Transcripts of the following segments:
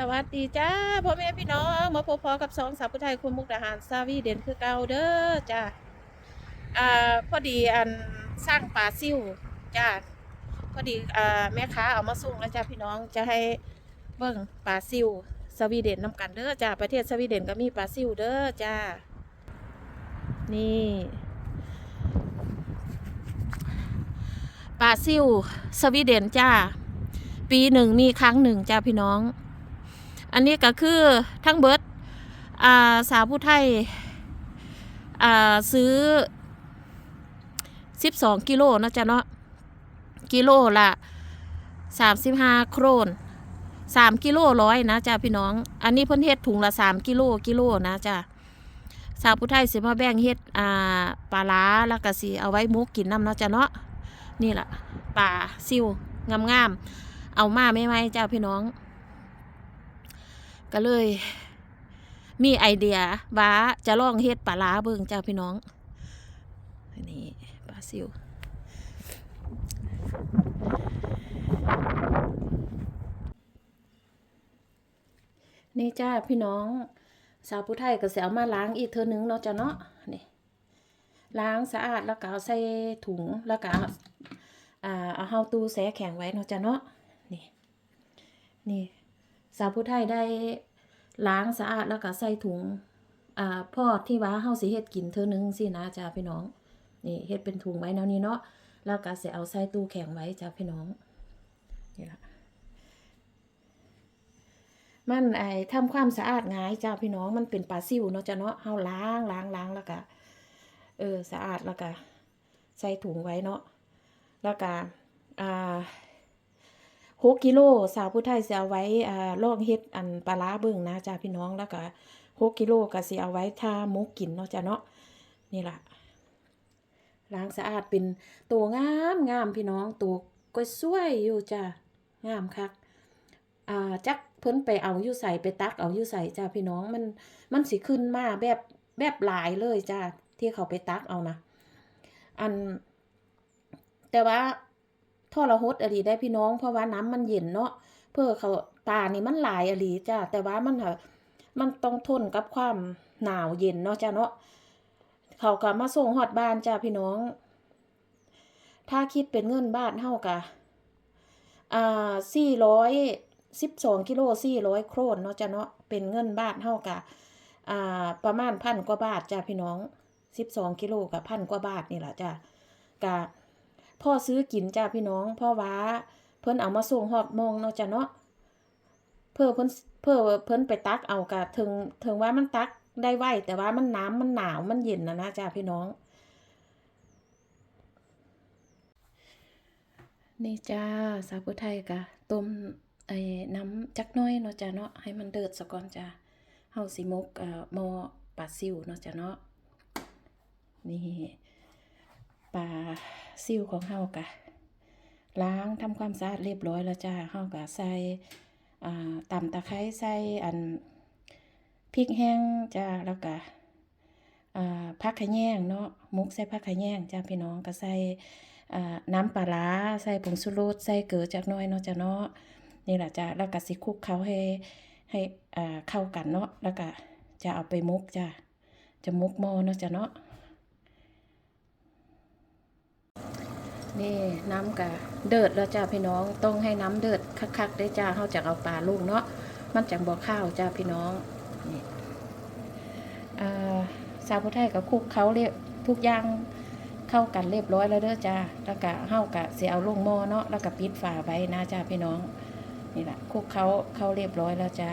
สวัสดีจ้าพ่อแม่พี่น้องมาพบพอกับสองสาวผู้ไทยคุณมุกดาหารซาวีเด่นคือเก่าเด้อจ้าอ่าพอดีอันสร้างป่าซิ่วจ้าพอดีอ่าแม่ค้าเอามาส่งแล้วจ้าพี่น้องจะให้เบิ่งป่าซิ่วสวีเดนนำกันเด้อจ้าประเทศสวีเดนก็มีป่าซิ่วเด้อจ้านี่ป่าซิ่วสวีเดนจ้าปีหนึ่งมีครั้งหนึ่งจ้าพี่น้อง อันนี้ก็คือทั้งเบิดอ่าสาวผู้ไทยซื้อ 12 กิโลนะจ้ะเนาะกิโลละ35 โครน 3 กิโลร้อยนะจ้าพี่น้อง อันนี้เพิ่นเฮ็ดถุงละ 3 กิโลกิโลนะจ้าสาวผู้ไทยสิมาแบ่งเฮ็ดอ่าปลาล้าแล้วก็สิเอาไว้มุกกินน้ำเนาะจ้ะเนาะนี่ละปลาซิวงามๆเอามาไม่ไหมจ้าพี่น้อง ก็เลย มีไอเดียว่าจะลองเฮ็ดปลาล้าเบิ่งจ้าพี่น้องอันนี้ปลาซิวนี่จ้าพี่น้อง สาวผู้ไทยก็เสิเอามาล้างอีกเทอนึงเนาะจ้าเนาะนี่ล้างสะอาดแล้วก็เอาใส่ถุงแล้วก็เอาอ่าเอาเฮาตู้แชแข็งไว้เนาะจ้าเนาะนี่นี่ สาวผู้ไทยได้ล้างสะอาดแล้วก็ใส่ถุงอ่าพ่อที่ว่าเฮาสิเฮ็ดกินเธอนึงสินะจ้าพี่น้อง นี่เฮ็ดเป็นถุงไว้แนวนี้เนาะแล้วก็สิเอาใส่ตู้แข็งไว้จ้าพี่น้องนี่ละมันไอ้ทำความสะอาดง่ายจ้าพี่น้องมันเป็นปลาซิวเนาะจ้ะเนาะเฮาล้างล้างล้างแล้วก็เออสะอาดแล้วก็ใส่ถุงไว้เนาะแล้วก็อ่า หกกิโลสาวผู้ไทยสิเอาไว้อ่าลองเฮ็ดอันปลาร้าเบิ่งนะจ้าพี่น้องแล้วก็หกกิโลก็สิเอาไว้ทามูกินเนาะจ้ะเนาะนี่ล่ะล้างสะอาดเป็นตัวงามงามพี่น้องตัวก็สวยอยู่จ้างามคักอ่าจักเพิ่นไปเอาอยู่ใส่ไปตักเอาอยู่ใส่จ้าพี่น้องมันมันสิขึ้นมาแบบแบบหลายเลยจ้าที่เขาไปตักเอานะอันแต่ว่า ทรหดอหลีได้พี่น้องเพราะว่าน้ำมันเย็นเนาะเพื่อเขาตานี่มันหลายอหลีจ้าแต่ว่ามันหะมันต้องทนกับความหนาวเย็นเนาะจ้าเนาะเขาก็มาส่งฮอดบ้านจ้าพี่น้อง ถ้าคิดเป็นเงินบ้านเฮากะอ่าสี่ร้อยสิบสองกิโลสี่ร้อยโครนเนาะจ้ะเนาะเป็นเงินบาทเท่ากับอ่าประมาณพันกว่าบาทจ้ะพี่น้องสิบสองกิโลกับพันกว่าบาทนี่แหละจ้ะกะ พ่อซื้อกินจ้ะพี่น้อง พ่อว่าเพิ่นเอามาส่งหอดโมงเนาะจ้ะเนาะเพื่อเพิ่นเพื่อเพิ่นไปตักเอากะถึงถึงว่ามันตักได้ไวแต่ว่ามันน้ำมันหนาวมันเย็นนะนะจ้ะพี่น้อง นี่จ้าสาวผู้ไทยกะต้มไอ้น้ำจักน้อยเนาะจ้าเนาะให้มันเดือดซะก่อนจ้าเฮาสิมกเอ่อหม้อปลาซิวเนาะจ้าเนาะนี่ ปลาซิวของเฮากะล้างทำความสะอาดเรียบร้อยแล้วจ้าเฮากะใส่ตำตะไคร้ใส่อันพริกแห้งจ้าแล้วก็ผักขะแยงเนาะมุกใส่ผักขะแยงจ้าพี่น้องก็ใส่น้ำปลาร้าใส่ผงชูรสใส่เกลือจักน้อยเนาะจ้ะเนาะนี่แหละจ้ะแล้วก็สิคุกเขาให้ให้เข้ากันเนาะแล้วก็จะเอาไปมุกจ้ะจะมุกหม้อเนาะจ้ะเนาะ นี่น้ำกะเดือดแล้วจ้าพี่น้อง ต้องให้น้ำเดือดคักๆได้จ้าเขาจะเอาปลาลูกเนาะมันจังบ่อข้าวจ้าพี่น้องนี่อ่าสาวผู้ไทยกับคุกเขาเรียกทุกอย่างเข้ากันเรียบร้อยแล้วเด้อจ้าแล้วก็เฮากะเสิเอาลงหม้อเนาะแล้วก็ปิดฝาไว้นะจ้าพี่น้องนี่แหละคุกเขาเข้าเรียบร้อยแล้วจ้า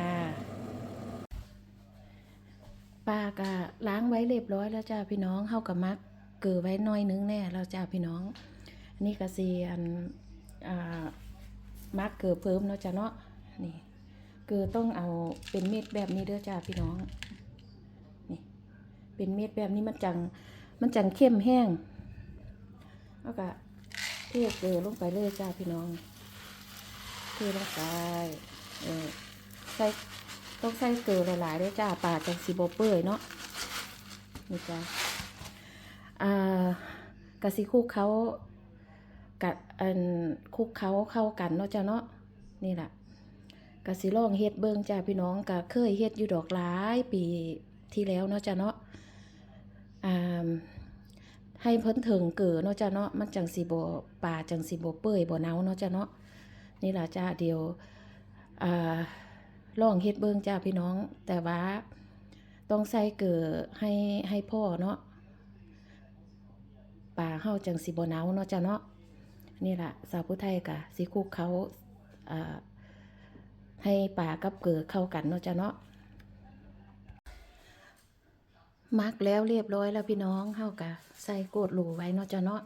ปลากะล้างไว้เรียบร้อยแล้วจ้าพี่น้องเฮากับมัก เกลือไว้น้อยนึงแน่แล้วจ้าพี่น้อง อันนี้ก็สิอันอ่ามักเกลือเพิ่มเนาะจ้าเนาะนี่เกลือต้องเอาเป็นเม็ดแบบนี้เด้อจ้าพี่น้องนี่เป็นเม็ดแบบนี้มันจังมันจังเข้มแห้งแล้วก็เทเกลือลงไปเลยจ้าพี่น้องเทลงไปเออใส่ต้องใส่เกลือหลายๆด้วยจ้าปลาจังสีโบเปื่อยเนาะนี่จ้า กะสิคุกเขากัดอันคุกเขาเข้ากันเนาะจ้าเนาะนี่แหละก็สิลองเฮ็ดเบิ่งจ้าพี่น้องก็เคยเฮ็ดอยู่ดอกหลายปีที่แล้วเนาะจ้ะเนาะอ่าให้เพิ่นถึงเกิดเนาะจ้ะเนาะมันจังสิบ่ป่าจังสิบ่เปื่อยบ่เน่าเนาะจ้ะเนาะนี่แหละจ้าเดียวอ่าลองเฮ็ดเบิ่งจ้าพี่น้อง แต่ว่าต้องใส่เกลือให้ให้พ่อเนาะ ป่าเฮาจังสิบ่เน่าเนาะจ้ะเนาะนี่ล่ะสาวผู้ไทยก็สิคุกเขาให้ปลากับเกลือเข้ากันเนาะจ้ะเนาะมักแล้วเรียบร้อยแล้วพี่น้องเฮากะใส่โกดหลูไว้เนาะจ้ะเนาะ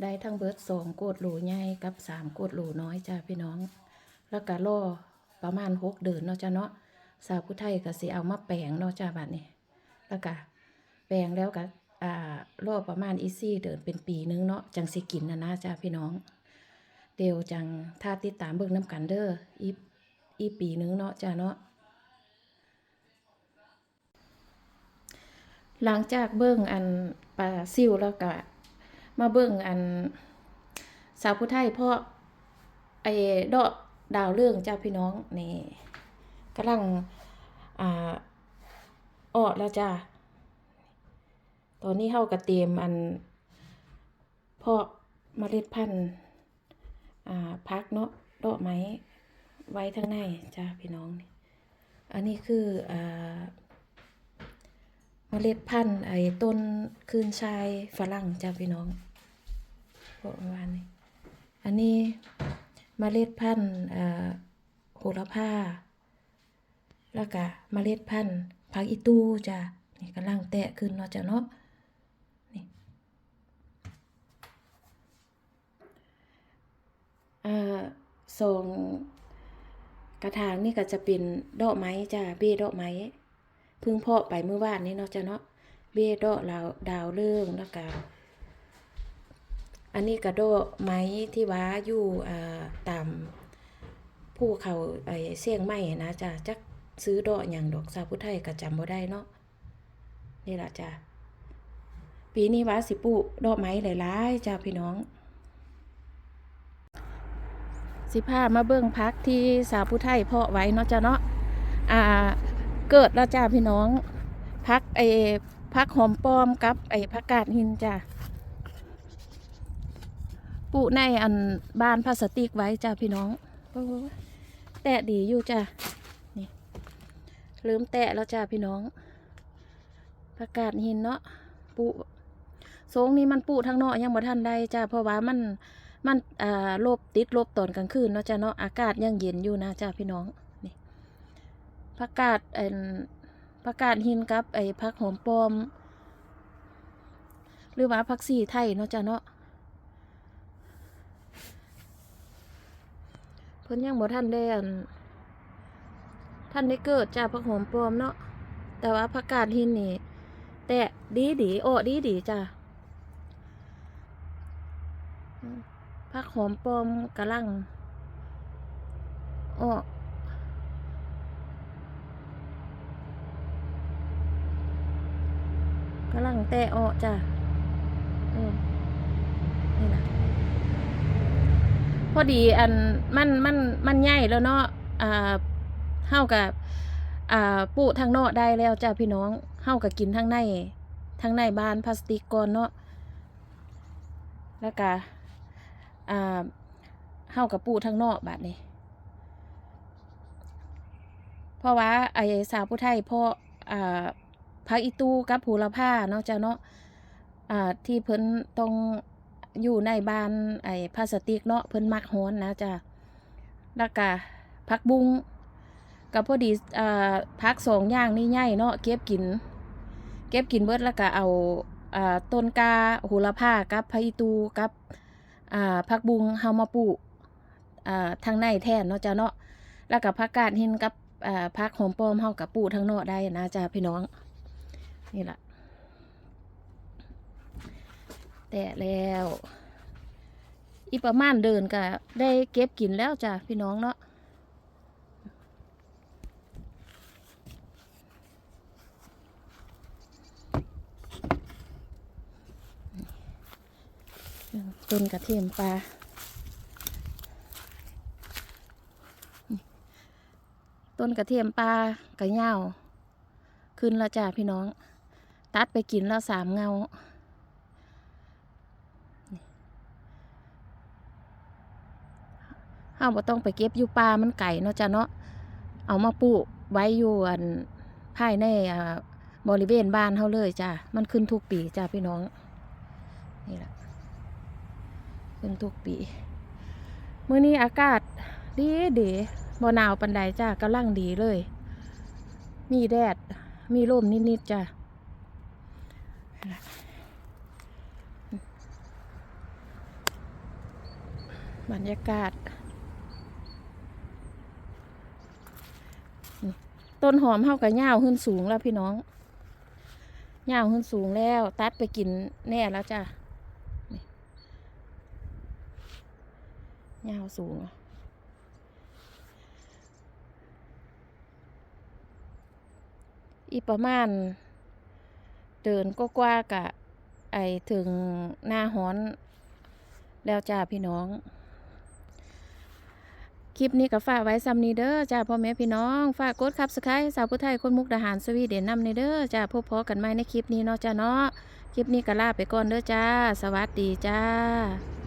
ได้ทั้งเบิร์ดสองโกดหลูใหญ่กับสามโกดหลูน้อยจ้ะพี่น้อง แล้วก็รอประมาณหกเดือนเนาะจ้ะเนาะสาวผู้ไทยก็สิเอามาแปลงเนาะจ้ะบัดนี้ แล้วก็แปลงแล้วก็ อ่ารอประมาณอีซี่เดือนเป็นปีนึงเนาะจังสิกินนะนะจ้ะพี่น้อง เดี๋ยวจังถ้าติดตามเบิ่งน้ำกันเด้ออีอีปีนึงเนาะจ้าเนาะหลังจากเบิ่งอันปลาซิวแล้วก็มาเบิ่งอันสาวผู้ไทยเพราะไอ้ดอกดาวเรื่องจ้าพี่น้องนี่กำลังอ่าออกแล้วจ้า ตอนนี้เฮาก็เตรียมอันเพาะเมล็ดพันธุ์อ่าพักเนาะดอกไม้ไว้ทางในจ้าพี่น้อง อันนี้คืออ่าเมล็ดพันธุ์ไอ้ต้นคืนชายฝรั่งจ้าพี่น้องพวกวานนี้อันนี้เมล็ดพันธุ์อ่าโหระพาแล้วก็เมล็ดพันธุ์ผักอีตูจ้านี่กำลังแตะขึ้นเนาะจ้าเนาะ อ่าส่งกระถางนี่ก็จะเป็นดอกไม้จ้าเบ้ดอกไม้พึ่งเพาะไปเมื่อวานนี้เนาะจ้ะเนาะเบี้ยดอกดาวดาวเรื่องแล้วก็อันนี้ก็ดอกไม้ที่ว่าอยู่ตามภูเขาไอ้เสียงไม้นะจ้ะจักซื้อดอกอย่างดอกสาวผู้ไทยก็จำบ่ได้เนาะนี่แหละจ้ะปีนี้ว่าสิปลูกดอกไม้หลายๆจ้าพี่น้อง สิพามาเบิ่งพักที่สาวผู้ไทยเพาะไว้เนาะจ้ะเนาะอ่าเกิดแล้วจ้าพี่น้องพักไอ้พักหอมป้อมกับไอ้ผักกาดหินจ้าปลูกในอันบานพลาสติกไว้จ้าพี่น้องแตะดีอยู่จ้านี่ลืมแตะแล้วจ้าพี่น้องผักกาดหินเนาะปลูกทรงนี้มันปลูกทางนอกยังบ่ทันได้จ้าเพราะว่ามัน มันอ่าลบติดลบตอนกลางคืนเนาะจ้ะเนาะอากาศยังเย็นอยู่นะจ้าพี่น้องนี่ผักกาดไอ้ผักกาดหินกับไอ้ผักหอมปลอม หรือว่าผักสีไทยเนาะจ้ะเนาะเพิ่นยังบ่ทันได้อันท่านได้เกิดจ้าผักหอมปลอมเนาะแต่ว่าผักกาดหินนี่แต่ดีดีโอ้ดีดีจ้า ผักหอมปลอมกระลังอ้อกะลังแตะอ้อจ้ะเออนี่นะพอดีอันมันมันมันใหญ่แล้วเนาะอ่าเฮากับอ่าปูทางนอกได้แล้วจ้ะพี่น้องเฮากับกินทางในทางในบ้านพลาสติกก่อนเนาะแล้วก็ อ่าเฮากับปูทางนอกบาดนี้ เพราะว่าไอ้สาวผู้ไทยพราะอ่าพักอีตูกับผูละผ้าเนาะจ้ะเนาะอ่าที่เพิ่นต้องอยู่ในบ้านไอ้พลาสติกเนาะเพิ่นมักฮ้อนนะจ้ะแล้วก็พักบุ้งกับพอดีอ่าพักสองอย่างนี่ใหญ่เนาะเก็บกิน เก็บกินเบิดแล้วก็เอาอ่าต้นกาโหระพากับพักอีตูกับ อ่าผักบุงเฮามาปลูกอ่าทางในแทนเนาะจ้ะเนาะแล้วกับผักกาดหินกับอ่าผักหอมปอมเฮากับปลูกทางนอกได้นะจ้ะพี่น้อง นี่แหละแต่แล้วอีประมาณเดินก็ได้เก็บกินแล้วจ้ะพี่น้องเนาะ ต้นกระเทียมปลาต้นกระเทียมปลากระเหย้าขึ้นแล้วจ้าพี่น้อง ตัดไปกินแล้วสามเงาเฮาบ่ต้องไปเก็บอยู่ป่ามันไก่เนาะจ้ะเนาะ เอามาปลูกไว้อยู่อันภายในอ่าบริเวณบ้านเฮาเลยจ้ะ มันขึ้นทุกปีจ้ะพี่น้อง นี่แหละ ขึ้นทุกปีมื้อนี้อากาศดีดีบ่หนาวปานใดจ้ะกำลังดีเลย มีแดด มีลมนิดๆจ้ะบรรยากาศ ต้นหอมเฮากับย่าวขึ้นสูงแล้วพี่น้องย่าวขึ้นสูงแล้ว ตัดไปกินแน่แล้วจ้ะ ยาวสูงอีประมาณ เดินก็กว่ากะ ไอถึงหน้าฮ้อน แล้วจ้าพี่น้อง คลิปนี้ก็ฝากไว้ซ้ำนี้เด้อจ้าพ่อแม่พี่น้อง ฝากกดครับสไครต์สาวผู้ไทยคนมุกดาหารสวีเดนนำในเด้อจ้าพบพอกันใหมในคลิปนี้เนาะจ้าเนาะคลิปนี้ก็ลาไปก่อนเด้อจ้า สวัสดีจ้า